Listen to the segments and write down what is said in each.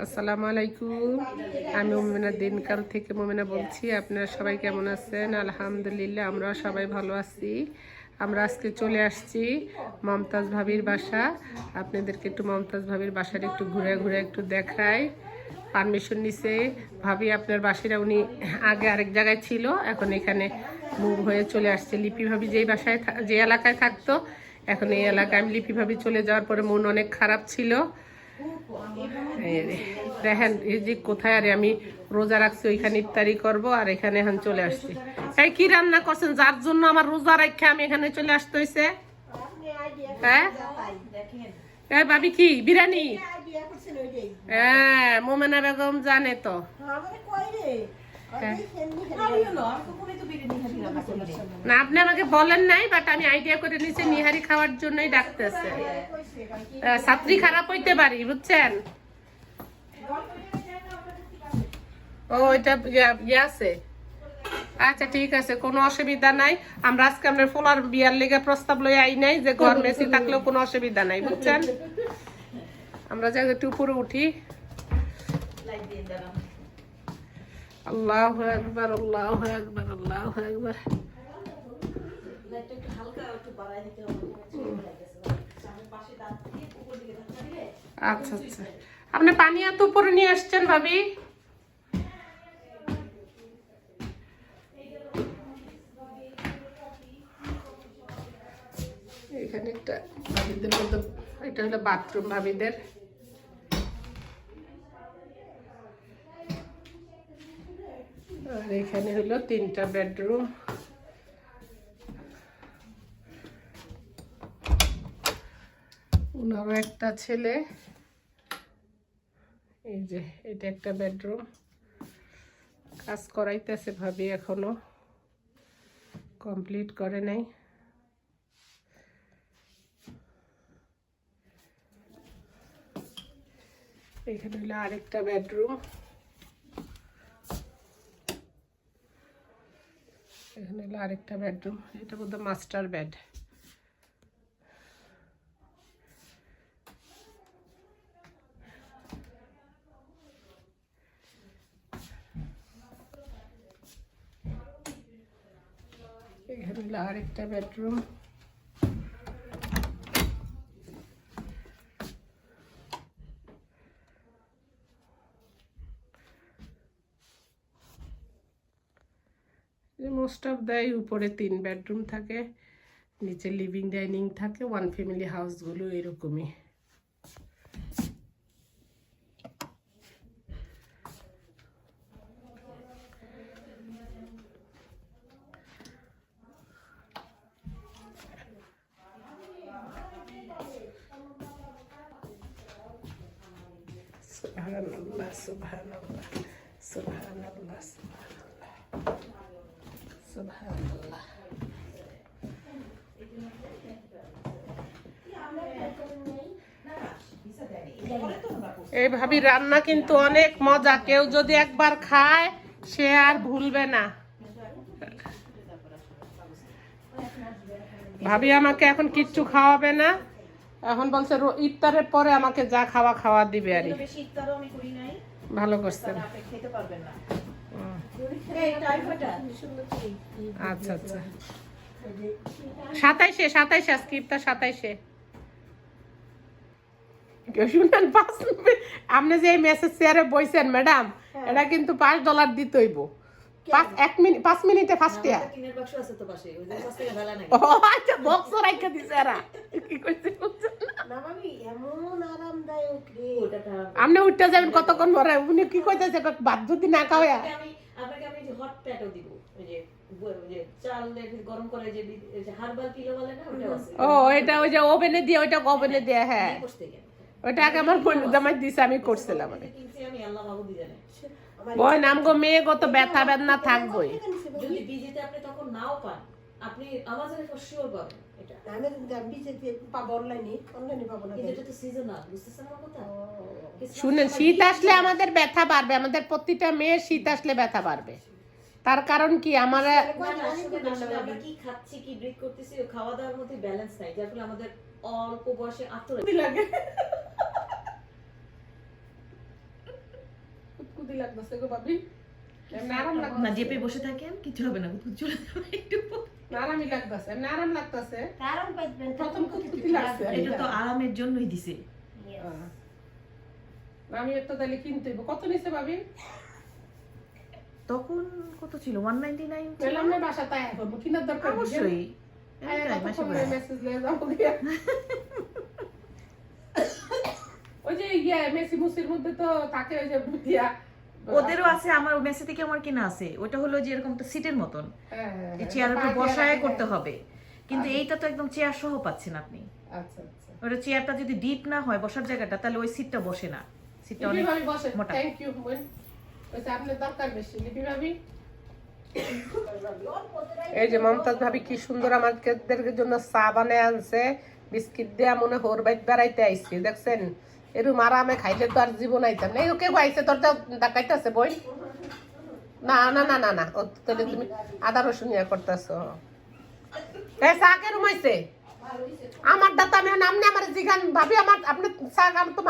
আসসালামু আলাইকুম। আমি মোমেনা দিনকাল থেকে মোমেনা বলছি। আপনারা সবাই কেমন আছেন? আলহামদুলিল্লাহ আমরা সবাই ভালো আছি। আমরা আজকে চলে আসছি মমতাজ ভাবির বাসা। আপনাদেরকে একটু মমতাজ ভাবির বাসার একটু ঘুরে ঘুরে একটু দেখাই। পারমিশন নিছে। ভাবি, আপনার বাসিরা উনি আগে আরেক জায়গায় ছিল, এখন এখানে মুভ হয়ে চলে আসছে। লিপি ভাবি যেই বাসায় যে এলাকায় থাকতো, এখন এই এলাকায় আমি লিপি ভাবি চলে যাওয়ার পরে মন অনেক খারাপ ছিল। দেখেন এই যে কোথায় আরে আমি রোজা রাখছি ওইখানে ইফতারি করব আর এখানে এখন চলে আসছি। এই কি রান্না করছেন? যার জন্য আমার রোজা রাখে আমি এখানে চলে আসতে হয়েছে হ্যাঁ? হ্যাঁ ভাবি কি বিরিয়ানি? হ্যাঁ মোমেনা বেগম জানে তো। না আপনি আমাকে বলেন নাই বাট আমি আইডিয়া করে নিচে নিহারি খাওয়ার জন্যই ডাকতেছে। ছাত্রী খারাপ হইতে পারি বুঝছেন? ও এটা ইয়া- ইয়ে আছে। আচ্ছা ঠিক আছে কোনো অসুবিধা নাই। আমরা আজকে আমরা ফোলার বিয়ার লেগে প্রস্তাব লই আই নাই যে ঘর মেসি থাকলেও কোনো অসুবিধা নাই বুঝছেন? আমরা যাই একটু উপরে উঠি। আল্লাহ একবার আল্লাহ একবার আল্লাহ একবার আচ্ছা আচ্ছা। আপনি পানি এত উপরে নিয়ে আসছেন ভাবি? এখানে একটা ভাবিদের মধ্যে, এটা হলো বাথরুম ভাবিদের। আর এখানে হলো তিনটা বেডরুম। ওনারও একটা ছেলে। এই যে, এটা একটা বেডরুম। কাজ করাইতেছে ভাবি এখনও। কমপ্লিট করে নাই। এখানে হলো আরেকটা বেডরুম। হলো আরেকটা বেডরুম। এটা বোধ মাস্টার বেড। এখানে আরেকটা বেডরুম। মোস্ট অফ দ্য উপরে তিন বেডরুম থাকে, নিচে লিভিং ডাইনিং থাকে ওয়ান ফ্যামিলি হাউসগুলো এরকমই। সুবহানাল্লাহ সুবহানাল্লাহ সুবহানাল্লাহ। এই ভাবি রান্না কিন্তু অনেক মজা। কেউ যদি একবার খায় সে আর ভুলবে না। ভাবি আমাকে এখন কিচ্ছু খাওয়াবে না। এখন বলছে ইফতারের পরে আমাকে যা খাওয়া খাওয়া দিবে আর ভালো করছেন। আচ্ছা আচ্ছা। সাতাইশে সাতাইশে আজকে ইফতার সাতাইশে। শুনেন পাঁচ আপনি যে এই মেসেজ চেয়ারে বইছেন ম্যাডাম এটা কিন্তু পাঁচ ডলার দিতে হইব। পাঁচ এক মিনিট পাঁচ মিনিটে ফার্স্ট ইয়ার কিনের বাক্স আছে তো পাশে ওই যে পাশ থেকে ফেলা নাই ও আচ্ছা বক্স রাইখা দিছে এরা। কি আপনি উঠতে যাবেন কতক্ষণ পরে? উনি কি কইতেছে? ভাত যদি না খাওয়া। দিব। ওই যে ব- ওই যে চাল দিয়ে গরম করে যে বি- এই যে হার্বাল পিলো বলে না ওটা আছে। ও এটা ওই যে ওভেনে দিয়ে ওইটা ওভেনে দিয়ে হ্যাঁ বসে আগে আমার বোন জামাই দিছে আমি করছিলাম আগে। আমি আল্লাহ বাবু দিয়ে জানে। নাম গো মেয়ে গত ব্যথা বেদনা থাকবই। যদি বিজিতে আপনি তখন নাও পান আপনি আমাজনে ফর শিওর পাবেন এটা। আমি বিজেপি পাবো অনলাইনে অনলাইনে পাবো না এটা তো সিজনাল বুঝতেছেন আমার কথা? শুনেন শীত আসলে আমাদের ব্যথা বাড়বে আমাদের প্রতিটা মেয়ের শীত আসলে ব্যথা বাড়বে। তার কারণ কি? আমার না, না, আসলে না, আসলে আমরা কি খাচ্ছি কি ব্রেক করতেছি খাওয়া দাওয়ার মধ্যে ব্যালেন্স নাই যার ফলে আমাদের অল্প বয়সে আত্মরা লাগে। গুদগুদি লাগতেছে গো ভাবি। এমনি আরাম না জেপে বসে থাকেন কিছু হবে না গুদগুদ চলে যাবে একটু। আরামই লাগতেছে এমনি আরাম লাগতেছে। পাইবেন প্রথম কুতকুতি লাগছে। এটা তো আরামের জন্যই দিছে। আমি একটা তাহলে কিনতে হইব। কত নিছে ভাবি? তখন কত ছিল? ওয়ান নাইনটি নাইন অবশ্যই। ওই যে ইয়ে মেসি মুসির মধ্যে তো থাকে ওই যে ওদেরও আছে আমার মেসে থেকে আমার কিনা আছে। ওটা হলো যে এরকম তো সিটের মতন। হ্যাঁ, হ্যাঁ, যে হ্যাঁ। চেয়ারের উপর বসায় করতে হ্যাঁ। হবে। কিন্তু এইটা তো একদম চেয়ার সহ পাচ্ছেন আপনি। আচ্ছা আচ্ছা। ওটা চেয়ারটা যদি ডিপ না হয় বসার জায়গাটা তাহলে ওই সিটটা বসে না। সিটটা অনেক মোটা। এই যে মমতাজ ভাবি কি সুন্দর আমাদের জন্য চা বানায় আনছে, বিস্কিট দেয়া মনে হোর বাইত বেড়াইতে আইছি, দেখছেন? এরম আরামে খাইলে তো আর জীবন আইতাম না। এই কেউ আইছে? তোর ডাকাইতেছে বই? না না না না না। তাহলে তুমি আদা রসুন ইয়া করতেছো। এ, চা কে রুমাইছে আমার দাতা আমি নাম নিয়ে আমার জিগান ভাবি, আমার আপনি চা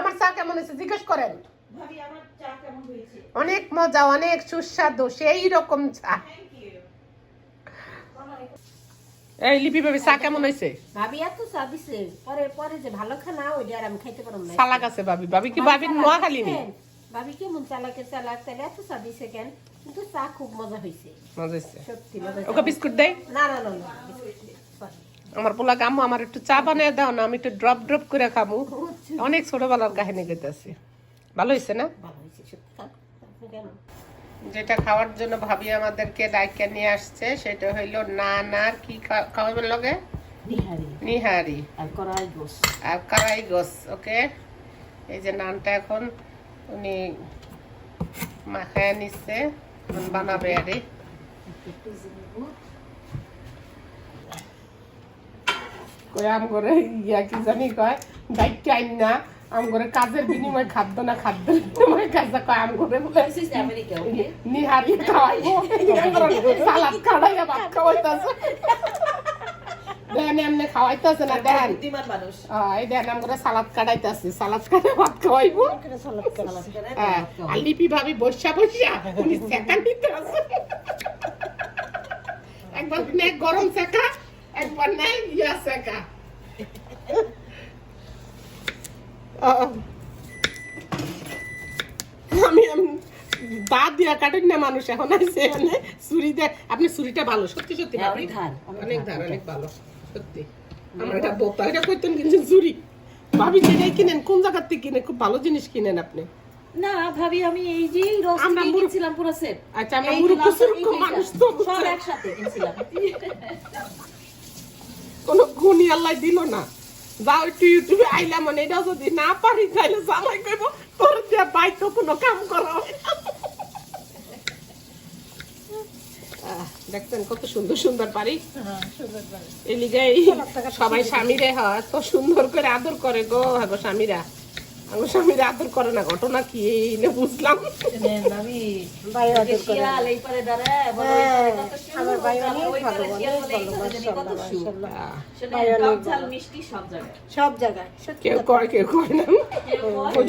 আমার চা কেমন হয়েছে জিজ্ঞেস করেন। ভাবি আমার চা কেমন হয়েছে? অনেক মজা অনেক সুস্বাদু সেই রকম চা। এই লিপি ভাবি চা কেমন হয়েছে? ভাবি এত চা দিছে পরে পরে যে ভালো খানা ওইটা আর আমি খাইতে পারলাম না। সালাক আছে ভাবি। ভাবি কি ভাবি নোয়া খালি নি? ভাবি কেমন চালাকে চালাক তাহলে এত চা দিছে কেন? কিন্তু চা খুব মজা হয়েছে। মজা হয়েছে। সত্যি মজা ওকে বিস্কুট দেই? না না না না আমার পোলা গামু আমার একটু চা বানিয়ে দাও না আমি একটু ড্রপ ড্রপ করে খাব অনেক ছোটবেলার কাহিনী গেতেছি ভালো হয়েছে না? ভালো হয়েছে যেটা খাওয়ার জন্য ভাবি আমাদেরকে ডাইকা নিয়ে আসছে সেটা হইল নান আর কি খাওয়াবেন লগে? নিহারি। আর করাই গোস। আর কারাই গোস ওকে? এই যে নানটা এখন উনি মাখায় নিচ্ছে বানাবে আরে। কই আম করে ইয়া কি জানি কয় দায়িত্ব আইন না। আম করে কাজের বিনিময় খাদ্য না খাদ্যের বিনিময় কাজ কয় আম করে বলে This is America, okay? Nihari খাওয়াইবো। সালাদ খাওয়াইয়া ভাত খাওয়াইতাছে। দেখেন এমনি খাওয়াইতাছে না দেখেন এই দেখেন আম করে সালাদ কাটাইতাছে সালাদ কাটে ভাত খাওয়াইবো। হ্যাঁ, আর লিপি ভাবি বসা বসা উনি সেকা নিতে আছে একবার গরম সেকা একবার নেই ইয়া সেকা আমি দিয়া কাটেন না মানুষ এখন ছুরি দিয়ে আপনি ছুরিটা ভালো সত্যি সত্যি হ্যাঁ। অনেক ধার, অনেক ভালো সত্যি। আমার এটা বোতা এটা কইতেন কিন্তু ছুরি ভাবি যেটাই কিনেন কোন জায়গার থেকে কিনেন? খুব ভালো জিনিস কিনেন আপনি। না ভাবি আমি এই যে আমরা কিনছিলাম পুরো সেট আচ্ছা আমরা সুরুখ মানুষ তো সব একসাথে কিনছিলাম। কোনো গুণই আল্লাহ দিল না। যাও একটু ইউটিউবে আইলাম মানে এটা যদি না পারি তাহলে তোর যে বাইক তো কোনো কাম করা হয়। দেখছেন কত সুন্দর সুন্দর পারি? এই লিগাই সবাই স্বামীরে হয় তো সুন্দর করে আদর করে গো হব স্বামীরা। আমার স্বামীরা আদর করে না ঘটনা কি এই নে বুঝলাম। ভাই করে আমার ভাই অনেক ভালো। সব জায়গায়। কেউ কয় কেউ কয় না।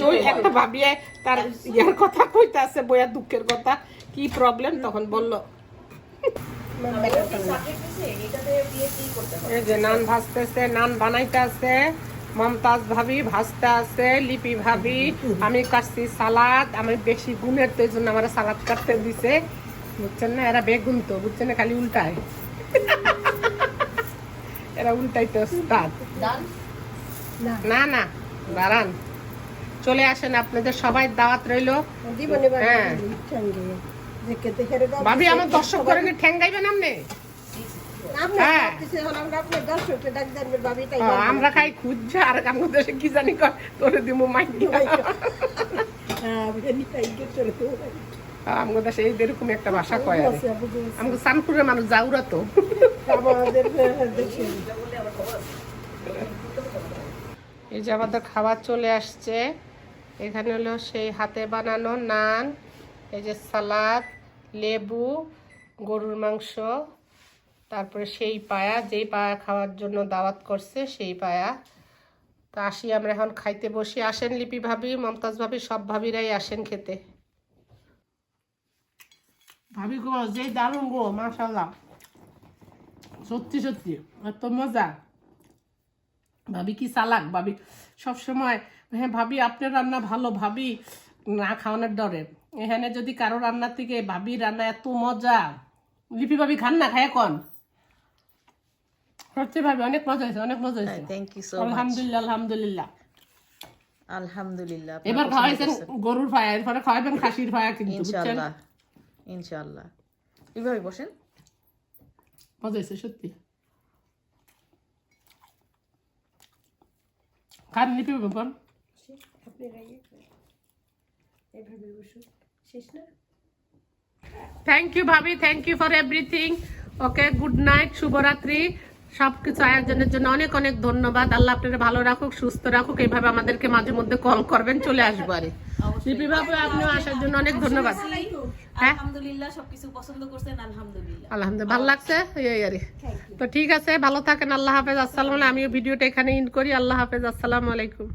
ওই একটা ভাবিয়ে তার ইয়ার কথা কইতে আছে বইয়া দুঃখের কথা। কি প্রবলেম তখন বলল যে নান ভাজতেছে নান বানাইতে আছে মমতাজ ভাবি ভাজতে আছে লিপি ভাবি আমি কাটছি সালাদ আমি বেশি গুণের তো এই জন্য আমার সালাদ কাটতে দিছে। বুঝছেন না? এরা বেগুন তো বুঝছেন না? খালি উল্টায়। এরা ওস্তাদ Done? না। না দাঁড়ান। চলে আসেন আপনাদের সবাই দাওয়াত রইল। হ্যাঁ। ভাবি আমার দর্শক করে ঠ্যাং গাইবেন আপনি আপনি হ্যাঁ। ভাবতেছেন, এখন আমরা বলব। আমরা খাই খুঁজছে আর দেশে কি জানি তোরে দিমু হ্যাঁ। আমাদের দেশে এই এরকম একটা ভাষা কয়। আমাকে সানপুরের মানুষ তো। এই যে আমাদের খাবার চলে আসছে। এখানে হলো সেই হাতে বানানো নান এই যে সালাদ লেবু গরুর মাংস। তারপরে সেই পায়া, যেই পায়া খাওয়ার জন্য দাওয়াত করছে, সেই পায়া। তা আসি আমরা এখন খাইতে বসি। আসেন লিপি ভাবি, মমতাজ ভাবি, সব ভাবিরাই আসেন খেতে। ভাবি গো যে দারুণ গো মাশাল্লাহ সত্যি সত্যি, এত মজা। ভাবি কি চালাক, ভাবি। সবসময় হ্যাঁ ভাবি, আপনার রান্না ভালো, ভাবি, না খাওয়ানোর ডরে এখানে যদি কারও রান্নার থেকে ভাবি রান্না এত মজা। লিপি ভাবি খান না, খায় এখন সত্যি ভাবি অনেক মজা হয়েছে অনেক মজা হয়েছে। থ্যাংক ইউ সো মাচ আলহামদুলিল্লাহ আলহামদুলিল্লাহ। আলহামদুলিল্লাহ এবার খাওয়াইছেন গরুর এরপরে খাওয়াবেন খাসির ফায়া কিন্তু ইনশাআল্লাহ ইনশাআল্লাহ। এইভাবে বসেন। মজা হয়েছে সত্যি। খান লিপি বোন থ্যাংক ইউ ভাবি thank you for everything okay good night শুভরাত্রি। সব কিছু আয়োজনের জন্য অনেক অনেক ধন্যবাদ। আল্লাহ আপনারা ভালো রাখুক সুস্থ রাখুক। এইভাবে আমাদেরকে মাঝে মধ্যে কল করবেন চলে আসব আরে। লিপি আপনিও আসার জন্য অনেক ধন্যবাদ। হ্যাঁ? আলহামদুলিল্লাহ সবকিছু পছন্দ করছেন আলহামদুলিল্লাহ। আলহামদুলিল্লাহ ভালো লাগছে? এই আরে। তো ঠিক আছে ভালো থাকেন আল্লাহ হাফেজ। আসসালাম আমিও ভিডিওটা এখানে ইন করি আল্লাহ হাফেজ। আসসালামু আলাইকুম।